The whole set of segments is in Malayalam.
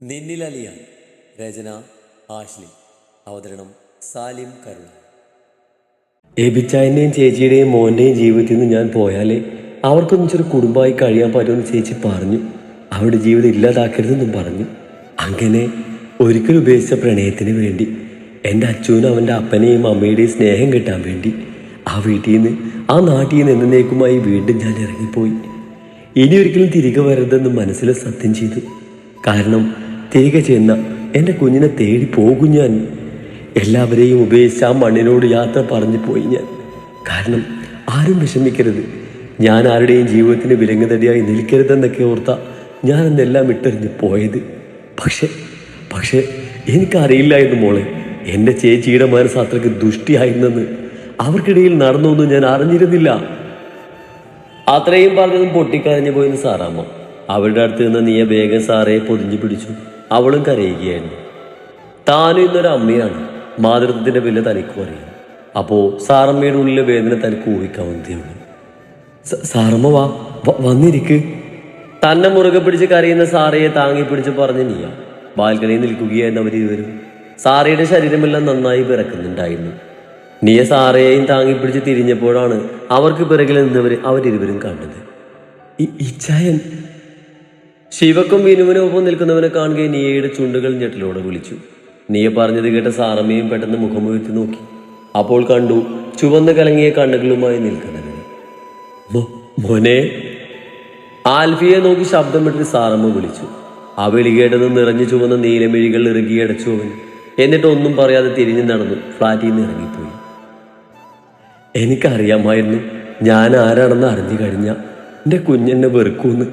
നിന്നിലലിയ രചന ആശ്ലി അവതരണം സാലിം കരുണ എബിച്ചായന്റെയും ചേച്ചിയുടെയും മോന്റെയും ജീവിതത്തിൽ നിന്ന് ഞാൻ പോയാലേ അവർക്കൊന്നും ചെറു കുടുംബമായി കഴിയാൻ പറ്റുമെന്ന് ചേച്ചി പറഞ്ഞു. അവരുടെ ജീവിതം ഇല്ലാതാക്കരുതെന്നും പറഞ്ഞു. അങ്ങനെ ഒരിക്കലും ഉപേക്ഷിച്ച പ്രണയത്തിന് വേണ്ടി എന്റെ അച്ഛനും അവന്റെ അപ്പനെയും അമ്മയുടെയും സ്നേഹം കിട്ടാൻ വേണ്ടി ആ വീട്ടിൽ നിന്ന് ആ നാട്ടിൽ നിന്ന് എന്നേക്കുമായി വീണ്ടും ഞാൻ ഇറങ്ങിപ്പോയി. ഇനി ഒരിക്കലും തിരികെ വരരുതെന്ന് മനസ്സിൽ സത്യം ചെയ്തു. കാരണം തിരികെ ചെന്ന എന്റെ കുഞ്ഞിനെ തേടി പോകും ഞാൻ. എല്ലാവരെയും ഉപേക്ഷിച്ച് ആ മണ്ണിനോട് യാത്ര പറഞ്ഞു പോയി ഞാൻ. കാരണം ആരും വിഷമിക്കരുത്. ഞാൻ ആരുടെയും ജീവിതത്തിന് വിലങ്ങുതടിയായി നിൽക്കരുതെന്നൊക്കെ ഓർത്ത ഞാൻ അന്നെല്ലാം ഇട്ടെറിഞ്ഞ് പോയത്. പക്ഷേ പക്ഷേ എനിക്കറിയില്ലായിരുന്നു മോളെ. എന്റെ ചേച്ചിയുടെ മനസ്സ് അത്രയ്ക്ക് ദുഷ്ടിയായിരുന്നെന്ന് അവർക്കിടയിൽ നടന്നൊന്നും ഞാൻ അറിഞ്ഞിരുന്നില്ല. അത്രയും പറഞ്ഞതും പൊട്ടിക്കരഞ്ഞു പോയെന്ന് സാറാമ്മ. അവരുടെ അടുത്ത് നിന്ന് നീയ വേഗം സാറേ പൊതിഞ്ഞു പിടിച്ചു. അവളും കരയുകയായിരുന്നു. താനും ഇന്നൊരു അമ്മയാണ്. മാതൃത്വത്തിന്റെ വില തനിക്കും അറിയാം അപ്പോൾ സാറമ്മയുടെ ഉള്ളിലെ വേദന തനിക്ക് സ- സാറമ്മ വാ വന്നിരിക്ക്. തന്നെ മുറുകെ പിടിച്ച് കരയുന്ന സാറയെ താങ്ങി പിടിച്ച് പറഞ്ഞു നീയ. ബാൽക്കണിയിൽ നിൽക്കുകയായിരുന്നു അവർ ഇരുവരും. സാറയുടെ ശരീരമെല്ലാം നന്നായി പിറക്കുന്നുണ്ടായിരുന്നു നീയ സാറയെയും താങ്ങി പിടിച്ച് തിരിഞ്ഞപ്പോഴാണ് അവർക്ക് പിറകിൽ നിന്നവർ അവരിരുവരും കണ്ടത്. ഈ ഇച്ചായൻ ശിവക്കും വിനുവിനൊപ്പം നിൽക്കുന്നവനെ കാണുകയും നീയയുടെ ചുണ്ടുകൾ ഞെട്ടലോടെ വിളിച്ചു നീയ പറഞ്ഞത് കേട്ട സാറമ്മയും പെട്ടെന്ന് മുഖമുയർത്തി നോക്കി. അപ്പോൾ കണ്ടു ചുവന്ന് കലങ്ങിയ കണ്ണുകളുമായി നിൽക്കുന്നവനെ മോനെ. ആൽഫിയെ നോക്കി ശബ്ദമിട്ട് സാറമ്മ വിളിച്ചു. ആ വിളി നിറഞ്ഞു ചുവന്ന നീലമിഴികൾ ഇറുകിയടച്ചു അവൻ. എന്നിട്ട് ഒന്നും പറയാതെ തിരിഞ്ഞു നടന്നു ഫ്ലാറ്റിൽ നിന്ന് ഇറങ്ങിപ്പോയി. എനിക്കറിയാമായിരുന്നു ഞാൻ ആരാണെന്ന് അറിഞ്ഞു കഴിഞ്ഞ എന്റെ കുഞ്ഞെന്നെ വെറുക്കൂന്ന്.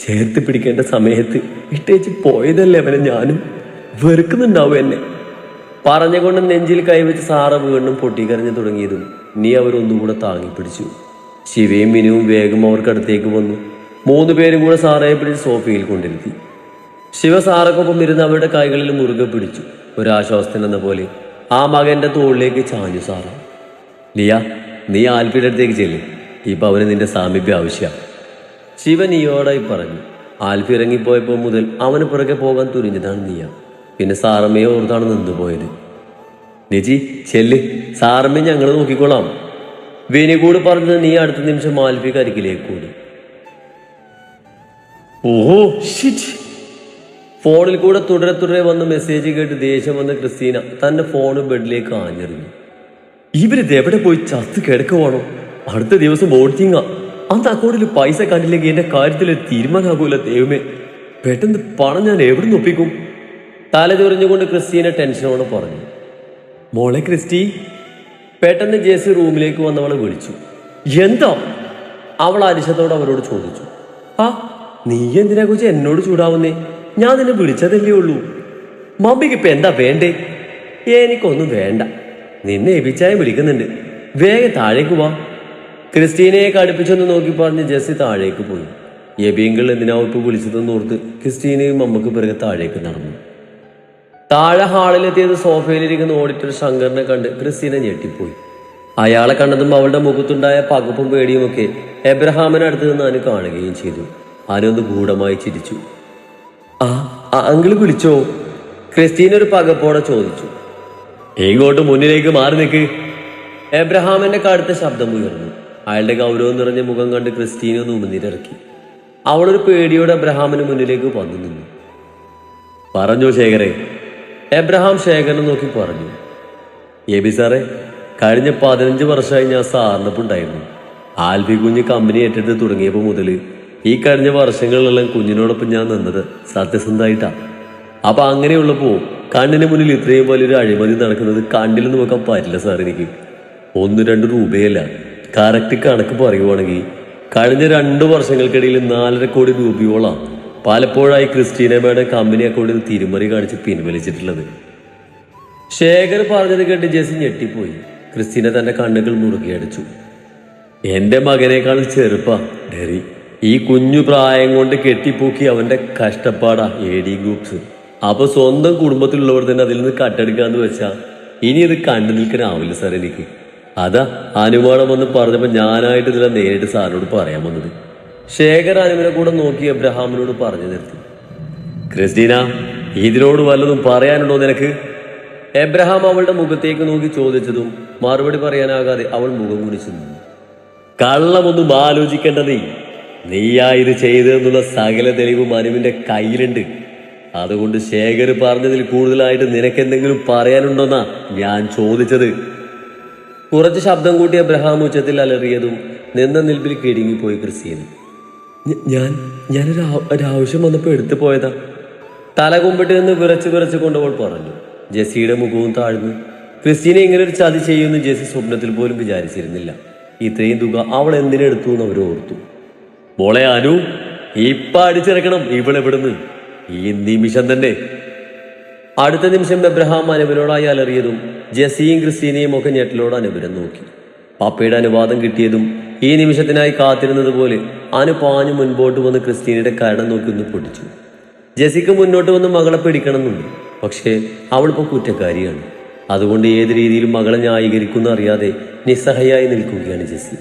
ചേർത്ത് പിടിക്കേണ്ട സമയത്ത് ഇട്ടേച്ച് പോയതല്ലേ അവനെ ഞാനും? വെറുക്കുന്നുണ്ടാവും എന്നെ. പറഞ്ഞുകൊണ്ട് നെഞ്ചിൽ കൈവച്ച് സാറ വീണ്ടും പൊട്ടിക്കരഞ്ഞു തുടങ്ങിയതും നീ അവരൊന്നുകൂടെ താങ്ങി പിടിച്ചു ശിവയും മിനുവും വേഗം അവർക്കടുത്തേക്ക് വന്നു. മൂന്ന് പേരും കൂടെ സാറയെ പിടിച്ച് സോഫയിൽ കൊണ്ടിരുത്തി. ശിവ സാറക്കൊപ്പം ഇരുന്ന് അവരുടെ കൈകളിൽ മുറുകെ പിടിച്ചു. ഒരാശ്വാസത്തിൽ എന്ന പോലെ ആ മകന്റെ തോളിലേക്ക് ചാഞ്ഞു സാറ. ലിയ നീ ആൽപ്പിയുടെ അടുത്തേക്ക് ചെല്ല്. ഇപ്പൊ അവന് നിന്റെ സാമീപ്യം ആവശ്യമാണ് ശിവ ഈയോടായി പറഞ്ഞു ആൽഫി ഇറങ്ങിപ്പോയപ്പോൾ മുതൽ അവന് പുറകെ പോകാൻ തുനിഞ്ഞതാണ് നീയ. പിന്നെ സാറമ്മയെ ഓർത്താണ് നിന്നുപോയത്. നിജി ചെല്ല്. സാറമ്മയെ ഞങ്ങൾ നോക്കിക്കോളാം. വിനികൂട് പറഞ്ഞത് നീ അടുത്ത നിമിഷം ആൽഫി കരികിലേക്ക് കൂടി ഓഹോ ഷിറ്റ് ഫോണിൽ കൂടെ തുടരെ തുടരെ വന്ന മെസ്സേജ് കേട്ട് ദേഷ്യം വന്ന ക്രിസ്റ്റീന തന്റെ ഫോണ് ബെഡിലേക്ക് ആഞ്ഞെറിഞ്ഞു ഇവരിത് എവിടെ പോയി ചത്ത് കിടക്കുവാണോ? അടുത്ത ദിവസം ഓടിച്ചിങ്ങ അന്ന് അക്കൗണ്ടിൽ പൈസ കണ്ടില്ലെങ്കിൽ എന്റെ കാര്യത്തിൽ തീരുമാനമാകൂല ദൈവമേ. പെട്ടെന്ന് പണം ഞാൻ എവിടെ നിന്ന് ഒപ്പിക്കും? തല ചൊറിഞ്ഞുകൊണ്ട് ക്രിസ്റ്റീനെ ടെൻഷനോടെ പറഞ്ഞു. മോളെ ക്രിസ്റ്റി പെട്ടെന്ന് ജേസി റൂമിലേക്ക് വന്നവളെ വിളിച്ചു. എന്തോ? അവൾ അരിശത്തോട് അവരോട് ചോദിച്ചു. ആ നീ എന്തിനെ കുറിച്ച് എന്നോട് ചൂടാവുന്നേ? ഞാൻ നിന്നെ വിളിച്ചതല്ലേ ഉള്ളൂ. മമ്മിക്ക് ഇപ്പൊ എന്താ വേണ്ടേ? എനിക്കൊന്നും വേണ്ട. നിന്നെ എബിച്ചായ വിളിക്കുന്നുണ്ട്. വേഗം താഴേക്ക് വാ. ക്രിസ്റ്റീനയെ കടുപ്പിച്ചൊന്ന് നോക്കി പറഞ്ഞ് ജെസ്സി താഴേക്ക് പോയി. യബീങ്കൾ എന്തിനാ ഇപ്പോൾ വിളിച്ചതെന്ന് ഓർത്ത് ക്രിസ്റ്റീനയും അമ്മയ്ക്ക് പിറകെ താഴേക്ക് നടന്നു. താഴെ ഹാളിലെത്തിയത് സോഫയിലിരിക്കുന്ന ഓഡിറ്റർ ശങ്കറിനെ കണ്ട് ക്രിസ്റ്റീന ഞെട്ടിപ്പോയി. അയാളെ കണ്ടതും അവളുടെ മുഖത്തുണ്ടായ പകപ്പും പേടിയുമൊക്കെ എബ്രഹാമിന് അടുത്ത് നിന്ന് അനു കാണുകയും ചെയ്തു. അനു ഗൂഢമായി ചിരിച്ചു. ആ അങ്കിൾ വിളിച്ചോ? ക്രിസ്റ്റീന ഒരു പകപ്പോടെ ചോദിച്ചു. ഇങ്ങോട്ട് മുന്നിലേക്ക് മാറി നിൽക്ക് എബ്രഹാമിന്റെ കടുത്ത ശബ്ദം ഉയർന്നു. അയാളുടെ ഗൗരവം നിറഞ്ഞ മുഖം കണ്ട് ക്രിസ്റ്റീന ഒന്ന് ഉമിനീരിറക്കി അവളൊരു പേടിയോടെ എബ്രഹാമിന് മുന്നിലേക്ക് വന്നു നിന്നു. പറഞ്ഞു ശേഖരെ? എബ്രഹാം ശേഖരനെ നോക്കി പറഞ്ഞു. എബി സാറേ കഴിഞ്ഞ പതിനഞ്ച് വർഷമായി ഞാൻ സാറിനൊപ്പം ഉണ്ടായിരുന്നു ആൽബി കുഞ്ഞ് കമ്പനി ഏറ്റെടുത്ത് തുടങ്ങിയപ്പോൾ മുതൽ ഈ കഴിഞ്ഞ വർഷങ്ങളിലെല്ലാം കുഞ്ഞിനോടൊപ്പം ഞാൻ നിന്നത് സത്യസന്ധമായിട്ടാണ് അപ്പം അങ്ങനെയുള്ളപ്പോൾ കണ്ണിന് മുന്നിൽ ഇത്രയും വലിയൊരു അഴിമതി നടക്കുന്നത് കണ്ണിൽ നോക്കാൻ പറ്റില്ല സാർ എനിക്ക്. ഒന്ന് രണ്ട് രൂപയല്ല. കറക്റ്റ് കണക്ക് പറയുവാണെങ്കിൽ കഴിഞ്ഞ രണ്ട് വർഷങ്ങൾക്കിടയിൽ നാലര കോടി രൂപയോളം പലപ്പോഴായി ക്രിസ്റ്റീനയുടെ മേഡം കമ്പനി അക്കൗണ്ടിൽ തിരുമറി കാണിച്ച് പിൻവലിച്ചിട്ടുള്ളത്. ശേഖർ പറഞ്ഞത് കേട്ട് ജെസി ഞെട്ടിപ്പോയി. ക്രിസ്റ്റീന തന്റെ കണ്ണുകൾ മുറുകിയടിച്ചു എന്റെ മകനേക്കാൾ ചെറുപ്പാ ഡെറി. ഈ കുഞ്ഞു പ്രായം കൊണ്ട് കെട്ടിപ്പോക്കി അവന്റെ കഷ്ടപ്പാടാ എ ഡി ഗ്രൂപ്പ്സ് സ്വന്തം കുടുംബത്തിലുള്ളവർ തന്നെ അതിൽ നിന്ന് കട്ടെടുക്കാന്ന് വെച്ചാ ഇനി ഇത് കണ്ടു നിൽക്കാനാവില്ല സാർ എനിക്ക്. അതാ അനുമാനം വന്ന് പറഞ്ഞപ്പോ ഞാനായിട്ട് ഇതിലെ നേരിട്ട് സാറിനോട് പറയാൻ വന്നത്. ശേഖർ അനുവിനെ കൂടെ നോക്കി അബ്രഹാമിനോട് പറഞ്ഞു നിർത്തി. ക്രിസ്റ്റീന ഇതിനോട് വല്ലതും പറയാനുണ്ടോ നിനക്ക്? എബ്രഹാം അവളുടെ മുഖത്തേക്ക് നോക്കി ചോദിച്ചതും മറുപടി പറയാനാകാതെ അവൾ മുഖം കുനിച്ചു നിന്നു. കള്ളമൊന്നും ആലോചിക്കേണ്ടതേ. നീയാ ഇത് ചെയ്തതെന്നുള്ള സകല തെളിവും അനുവിന്റെ കയ്യിലുണ്ട്. അതുകൊണ്ട് ശേഖർ പറഞ്ഞതിൽ കൂടുതലായിട്ട് നിനക്കെന്തെങ്കിലും പറയാനുണ്ടോന്നാ ഞാൻ ചോദിച്ചത്. കുറച്ച് ശബ്ദം കൂട്ടി അബ്രഹാം ഉച്ചത്തിൽ അലറിയതും നിന്ന നിൽപ്പിൽ കിടുങ്ങിപ്പോയി ക്രിസ്ത്യൻ. ഞാൻ ഞാനൊരു ഒരാവശ്യം വന്നപ്പോൾ എടുത്തു പോയതാ. തല കുമ്പിട്ട് നിന്ന് വിറച്ച് വിറച്ച് കൊണ്ടവൾ പറഞ്ഞു. ജെസ്സിയുടെ മുഖവും താഴ്ന്നു. ക്രിസ്റ്റീനെ ഇങ്ങനെ ഒരു ചതി ചെയ്യുമെന്ന് ജെസ്സി സ്വപ്നത്തിൽ പോലും വിചാരിച്ചിരുന്നില്ല. ഇത്രയും തുക അവൾ എന്തിനെടുത്തു എന്ന് അവർ ഓർത്തു. മോളെ അനു ഇപ്പ അടിച്ചിറക്കണം ഇവളെവിടുന്ന്? ഈ നിമിഷം തന്നെ. അടുത്ത നിമിഷം എബ്രഹാം അനുവിനോടായി അലറിയതും ജെസ്സിയും ക്രിസ്റ്റീനയും ഒക്കെ ഞെട്ടലോട് അനുപുരം നോക്കി. പാപ്പയുടെ അനുവാദം കിട്ടിയതും ഈ നിമിഷത്തിനായി കാത്തിരുന്നത് പോലെ അനു പാഞ്ഞു മുൻപോട്ട് വന്ന് ക്രിസ്റ്റീനയുടെ കരണം നോക്കി ഒന്ന് പൊടിച്ചു ജെസിക്ക് മുന്നോട്ട് വന്ന് മകളെ പിടിക്കണമെന്നുണ്ട്. പക്ഷേ അവളിപ്പോൾ കുറ്റക്കാരിയാണ്. അതുകൊണ്ട് ഏത് രീതിയിലും മകളെ ന്യായീകരിക്കുന്ന അറിയാതെ നിസ്സഹയായി നിൽക്കുകയാണ് ജെസ്സി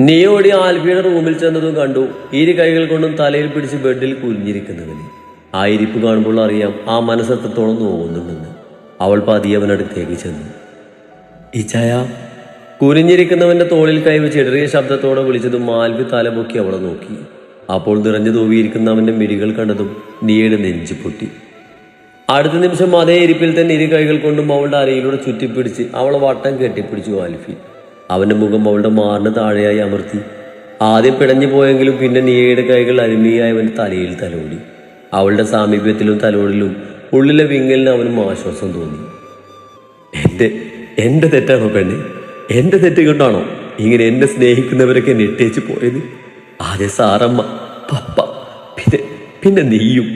നീയോടി ആൽഫിയുടെ റൂമിൽ ചെന്നതും കണ്ടു ഇരു കൈകൾ കൊണ്ടും തലയിൽ പിടിച്ച് ബെഡിൽ കുലിഞ്ഞിരിക്കുന്നവന് ആ ഇരിപ്പ് കാണുമ്പോൾ അറിയാം ആ മനസ്സെത്രത്തോളം നോവുന്നുണ്ടെന്ന്. അവൾ പതിയവനടുത്തേക്ക് ചെന്നു. ഇച്ചായ കുനിഞ്ഞിരിക്കുന്നവന്റെ തോളിൽ കൈവച്ച് ഇടറിയ ശബ്ദത്തോടെ വിളിച്ചതും മാൽവി തലപൊക്കി അവളെ നോക്കി. അപ്പോൾ നിറഞ്ഞു തൂവിയിരിക്കുന്നവന്റെ മിഴികൾ കണ്ടതും നീയുടെ നെഞ്ചു പൊട്ടി. അടുത്ത നിമിഷം അതേ ഇരിപ്പിൽ തന്നെ ഇരു കൈകൾ കൊണ്ടും അവളുടെ അരയിലൂടെ ചുറ്റിപ്പിടിച്ച് അവളെ വട്ടം കെട്ടിപ്പിടിച്ചു ആൽഫി അവന്റെ മുഖം അവളുടെ മാറിന് താഴെയായി അമർത്തി. ആദ്യം പിടഞ്ഞു പോയെങ്കിലും പിന്നെ നീയുടെ കൈകൾ അരുമിയായി തലയിൽ തലോടി. അവളുടെ സാമീപ്യത്തിലും തലോടിലും ഉള്ളിലെ വിങ്ങലിന് അവനും ആശ്വാസം തോന്നി. എന്റെ എന്റെ തെറ്റാണോ പെണ്ണ് എന്റെ തെറ്റ് കൊണ്ടാണോ ഇങ്ങനെ എന്നെ സ്നേഹിക്കുന്നവരൊക്കെ എന്നെ ഇട്ടേച്ച് പോയത്? ആദ്യ സാറമ്മ പപ്പ പിന്നെ പിന്നെ നീയും.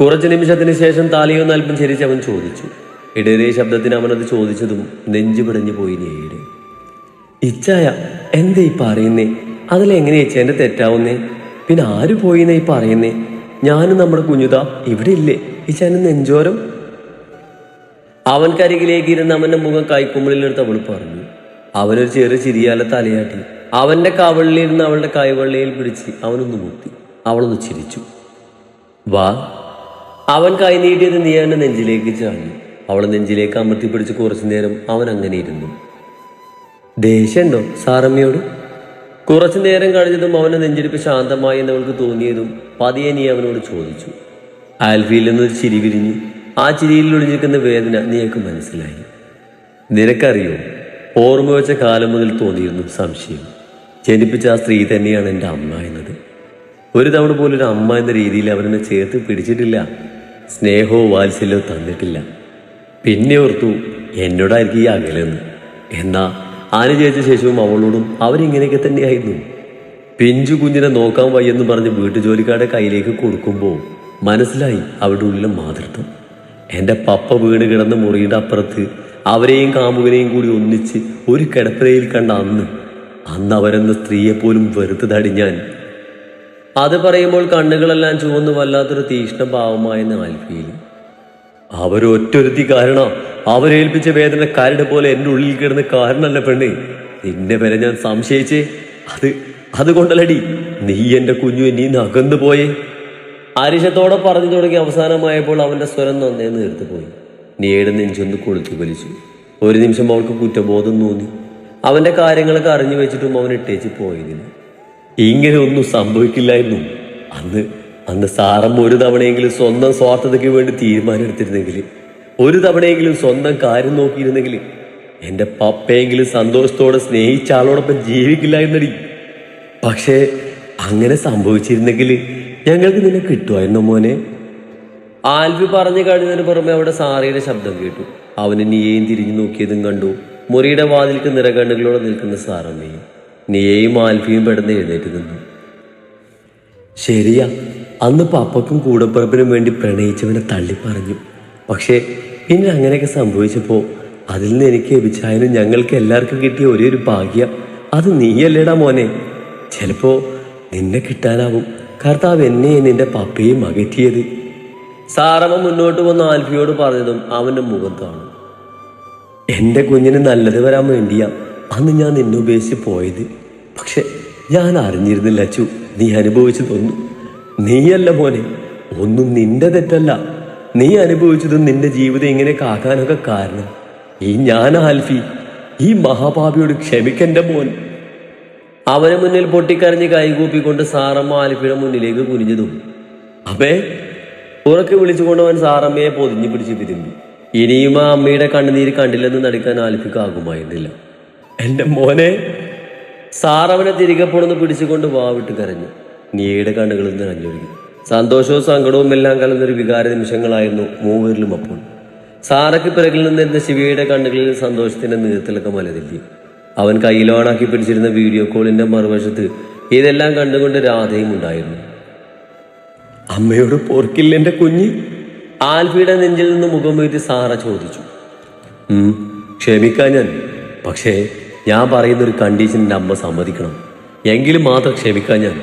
കുറച്ച് നിമിഷത്തിന് ശേഷം താലിയൊന്ന് അല്പം ചരിച്ച് അവൻ ചോദിച്ചു. ഇടേറിയ ശബ്ദത്തിന് അവനത് ചോദിച്ചതും നെഞ്ചു പിടഞ്ഞു പോയി നീയുടെ ഇച്ചായ എന്താ ഈ പറയുന്നേ? അതിലെങ്ങനെ ചേച്ചി എന്റെ തെറ്റാവുന്നേ? പിന്നെ ആര് പോയിന്നേ ഈ പറയുന്നേ? ഞാനും നമ്മുടെ കുഞ്ഞുതാ ഇവിടെ ഇല്ലേ? ഇച്ചാന് നെഞ്ചോരം. അവൻ കരികിലേക്ക് ഇരുന്ന് അവന്റെ മുഖം കൈക്കുമ്പിളിലെടുത്ത് അവൾ പറഞ്ഞു അവനൊരു ചെറു ചിരിയാലെ തലയാട്ടി. അവന്റെ കവളിലിരുന്ന് അവളുടെ കൈവെള്ളയിൽ പിടിച്ച് അവനൊന്ന് മുത്തി അവളൊന്ന് ചിരിച്ചു. വാ. അവൻ കൈ നീട്ടിയത് നീ അവന്റെ നെഞ്ചിലേക്ക് ചാഞ്ഞു അവളെ നെഞ്ചിലേക്ക് അമർത്തി പിടിച്ച് കുറച്ചു നേരം അവൻ അങ്ങനെ ഇരുന്നു. ദേഷ്യണ്ടോ സാറമ്മയോട്? കുറച്ചു നേരം കഴിഞ്ഞതും അവന്റെ നെഞ്ചിരിപ്പ് ശാന്തമായി എന്ന് അവൾക്ക് തോന്നിയതും പതിയെ നീ അവനോട് ചോദിച്ചു. ആൽഫിയിൽ നിന്നൊരു ചിരി വിരിഞ്ഞു ആ ചിരിയിൽ ഒളിഞ്ഞിരിക്കുന്ന വേദന നീക്ക് മനസ്സിലായി. നിനക്കറിയോ ഓർമ്മ വെച്ച കാലം മുതൽ തോന്നിയിരുന്നു സംശയം. ജനിപ്പിച്ച ആ സ്ത്രീ തന്നെയാണ് എന്റെ അമ്മ എന്നത്. ഒരു തവണ പോലും ഒരു അമ്മ എന്ന രീതിയിൽ അവനെന്നെ ചേർത്ത് പിടിച്ചിട്ടില്ല. സ്നേഹവും വാത്സല്യവും തന്നിട്ടില്ല. പിന്നെ ഓർത്തു എന്നോടായിരിക്കും ഈ അകലെന്ന്. എന്നാ ആന ജയിച്ച ശേഷവും അവളോടും അവരിങ്ങനെയൊക്കെ തന്നെയായിരുന്നു. പിഞ്ചു കുഞ്ഞിനെ നോക്കാൻ വയ്യെന്ന് പറഞ്ഞ് വീട്ടുജോലിക്കാരുടെ കയ്യിലേക്ക് കൊടുക്കുമ്പോൾ മനസ്സിലായി അവരുടെ ഉള്ളിലെ മാതൃത്വം. എന്റെ പപ്പ വീണ് കിടന്ന മുറിയുടെ അപ്പുറത്ത് അവരെയും കാമുകനെയും കൂടി ഒന്നിച്ച് ഒരു കിടപ്പരയിൽ കണ്ട അന്ന് അന്ന് അവരെന്ന സ്ത്രീയെ പോലും വെറുത്തതടി ഞാൻ. അത് പറയുമ്പോൾ കണ്ണുകളെല്ലാം ചുവന്ന് വല്ലാത്തൊരു തീക്ഷ്ണ ഭാവമായെന്ന് ആൽഫിയിൽ അവരൊറ്റൊരുത്തി കാരണം അവരേൽപ്പിച്ച വേദന കരട് പോലെ എന്റെ ഉള്ളിൽ കിടന്ന് കാരണല്ല പെണ്ണേ. നിന്നെ വരെ ഞാൻ സംശയിച്ചേ. അത് അതുകൊണ്ടല്ലടി നീ എന്റെ കുഞ്ഞു നീ നകന്നു പോയേ. അരിശത്തോടെ പറഞ്ഞു തുടങ്ങി അവസാനമായപ്പോൾ അവന്റെ സ്വരം നന്നേ നേർത്തു പോയി. നീയുടെ നെഞ്ചൊന്ന് കൊളുത്തി വലിച്ചു. ഒരു നിമിഷം അവൾക്ക് കുറ്റബോധം തോന്നി. അവന്റെ കാര്യങ്ങളൊക്കെ അറിഞ്ഞു വെച്ചിട്ടും അവൻ ഇട്ടേച്ച് പോയതിന്. ഇങ്ങനെ ഒന്നും സംഭവിക്കില്ലായിരുന്നു അന്ന് അന്ന് സാറമ്മ ഒരു തവണയെങ്കിലും സ്വന്തം സ്വാർത്ഥതയ്ക്ക് വേണ്ടി തീരുമാനം എടുത്തിരുന്നെങ്കിൽ ഒരു തവണയെങ്കിലും സ്വന്തം കാര്യം നോക്കിയിരുന്നെങ്കിൽ എന്റെ പപ്പയെങ്കിലും സന്തോഷത്തോടെ സ്നേഹിച്ച ആളോടൊപ്പം ജീവിക്കില്ല എന്നടി. പക്ഷേ അങ്ങനെ സംഭവിച്ചിരുന്നെങ്കിൽ ഞങ്ങൾക്ക് നിന്നെ കിട്ടുമായിരുന്നു മോനെ? ആൽവി പറഞ്ഞു കഴിഞ്ഞതിന് പുറമെ അവിടെ സാറയുടെ ശബ്ദം കേട്ടു. അവന് നീയേയും തിരിഞ്ഞു നോക്കിയതും കണ്ടു. മുറിയുടെ വാതിൽക്ക് നിറകണ്ണുകളോടെ നിൽക്കുന്ന സാറമ്മയും നീയേയും ആൽഫിയും പെടുന്ന എഴുന്നേറ്റ് നിന്നു. ശരിയാ അന്ന് പപ്പക്കും കൂടപ്പറപ്പിനും വേണ്ടി പ്രണയിച്ചവനെ തള്ളി പറഞ്ഞു പക്ഷേ പിന്നെ അങ്ങനെയൊക്കെ സംഭവിച്ചപ്പോൾ അതിൽ നിന്ന് എനിക്ക് ലഭിച്ചായാലും ഞങ്ങൾക്ക് എല്ലാവർക്കും കിട്ടിയ ഒരേ ഒരു ഭാഗ്യം അത് നീയല്ലേടാ മോനെ. ചിലപ്പോൾ നിന്നെ കിട്ടാനാവും. കർത്താവ് എന്നെ നിന്റെ പപ്പയും അകറ്റിയത്. സാറമ്മ മുന്നോട്ട് വന്ന് ആൽഫിയോട് പറഞ്ഞതും അവന്റെ മുഖത്താണ് കാണും. എന്റെ കുഞ്ഞിന് നല്ലത് വരാൻ വേണ്ടിയാ അന്ന് ഞാൻ നിന്നെ ഉപേക്ഷിച്ച് പോയത്. പക്ഷെ ഞാൻ അറിഞ്ഞിരുന്നില്ല അച്ചു. നീ അനുഭവിച്ചു തോന്നു നീയല്ല മോനെ ഒന്നും നിന്റെ തെറ്റല്ല. നീ അനുഭവിച്ചതും നിന്റെ ജീവിതം ഇങ്ങനെ കാക്കാനൊക്കെ കാരണം. ഈ ഞാൻ ആൽഫി ഈ മഹാപാപിയോട് ക്ഷമിക്കന്റെ മോൻ. അവന് മുന്നിൽ പൊട്ടിക്കരഞ്ഞ് കൈകൂപ്പിക്കൊണ്ട് സാറമ്മ ആൽഫിയുടെ മുന്നിലേക്ക് കുനിഞ്ഞതും. അബേ ഉറക്കെ വിളിച്ചുകൊണ്ട് അവൻ സാറമ്മയെ പൊതിഞ്ഞു പിടിച്ച് തിരുമ്പി. ഇനിയും ആ അമ്മയുടെ കണ്ണുനീര് കണ്ടില്ലെന്ന് നടിക്കാൻ ആൽഫിക്കാകുമായിരുന്നില്ല എന്റെ മോനെ. സാറവനെ തിരികെ പോണെന്ന് പിടിച്ചുകൊണ്ട് വാവിട്ട് കരഞ്ഞു നീയുടെ കണ്ണുകളിൽ നിറഞ്ഞൊഴുകി സന്തോഷവും സങ്കടവും എല്ലാം കലർന്നൊരു വികാര നിമിഷങ്ങളായിരുന്നു മൂവരിലും അപ്പോൾ. സാറയ്ക്ക് പിറകിൽ നിന്നിരുന്ന ശിവയുടെ കണ്ണുകളിൽ സന്തോഷത്തിന്റെ നീർത്തിളക്കം മലതില്ലി അവൻ കയ്യിലോണാക്കി പിടിച്ചിരുന്ന വീഡിയോ കോളിന്റെ മറുവശത്ത് ഇതെല്ലാം കണ്ടുകൊണ്ട് രാധയും ഉണ്ടായിരുന്നു. അമ്മയോട് പോർക്കില്ല എന്റെ കുഞ്ഞ്. ആൽഫിയുടെ നെഞ്ചിൽ നിന്ന് മുഖം വീട്ടി സാറ ചോദിച്ചു. "ഉം, ക്ഷമിക്കാൻ ഞാൻ. പക്ഷേ ഞാൻ പറയുന്ന ഒരു കണ്ടീഷനിന്റെ അമ്മ സമ്മതിക്കണം. എങ്കിലും മാത്രം ക്ഷമിക്കാൻ ഞാൻ.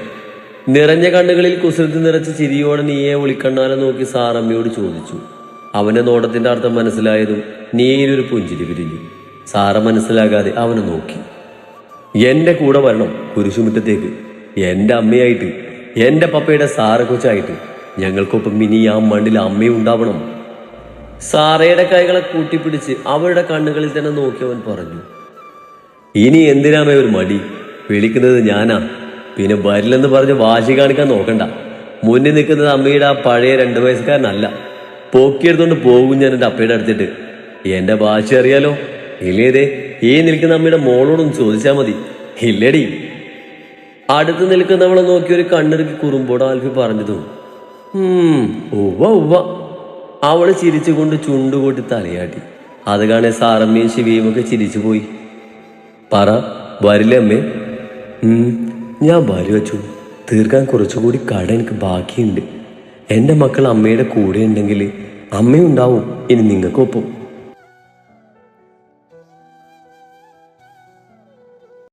നിറഞ്ഞ കണ്ണുകളിൽ കുസൃതി നിറച്ച് ചിരിയോടെ നീയെ ഒളിക്കണ്ണാലെ നോക്കി സാറമ്മയോട് ചോദിച്ചു. അവന്റെ നോട്ടത്തിന്റെ അർത്ഥം മനസ്സിലായതും നീയിലൊരു പുഞ്ചിരി വിരിഞ്ഞു. സാറ മനസ്സിലാകാതെ അവനെ നോക്കി. എന്റെ കൂടെ വരണം കുരിശുമുറ്റത്തേക്ക്. എന്റെ അമ്മയായിട്ട് എന്റെ പപ്പയുടെ സാറ കൊച്ചായിട്ട് ഞങ്ങൾക്കൊപ്പം ഇനി ആ മണ്ണിൽ അമ്മയും ഉണ്ടാവണം. സാറയുടെ കൈകളെ കൂട്ടിപ്പിടിച്ച് അവരുടെ കണ്ണുകളിൽ തന്നെ നോക്കി അവൻ പറഞ്ഞു. ഇനി എന്തിനാമേ ഒരു മടി? വിളിക്കുന്നത് ഞാനാ. പിന്നെ വരില്ലെന്ന് പറഞ്ഞ് വാശി കാണിക്കാൻ നോക്കണ്ട. മുന്നിൽ നിൽക്കുന്നത് അമ്മയുടെ ആ പഴയ രണ്ടു വയസ്സുകാരനല്ല. പോക്കിയെടുത്തോണ്ട് പോകും ഞാൻ എന്റെ അപ്പയുടെ അടുത്തിട്ട്. എന്റെ വാശി അറിയാലോ? ഇല്ലേതേ ഈ നിൽക്കുന്ന അമ്മയുടെ മോളോടൊന്ന് ചോദിച്ചാൽ മതി. ഇല്ലടി. അടുത്ത് നിൽക്കുന്നവളെ നോക്കി ഒരു കണ്ണിറുക്കി കുറുമ്പോട് ആൽഫി പറഞ്ഞതും "ഉം, ഉവ്വ ഉവ്വ. അവൾ ചിരിച്ചുകൊണ്ട് ചുണ്ടുകൂട്ടി തലയാട്ടി. അത് കാണെ സാറമ്മയും ശിവിയും ഒക്കെ ചിരിച്ചു പോയി പറ വരില്ലേ അമ്മേ? ഞാൻ വരും വച്ചു. തീർക്കാൻ കുറച്ചുകൂടി കട എനിക്ക് ബാക്കിയുണ്ട്. എന്റെ മക്കൾ അമ്മയുടെ കൂടെ ഉണ്ടെങ്കിൽ അമ്മയുണ്ടാവും ഇനി നിങ്ങൾക്കൊപ്പം.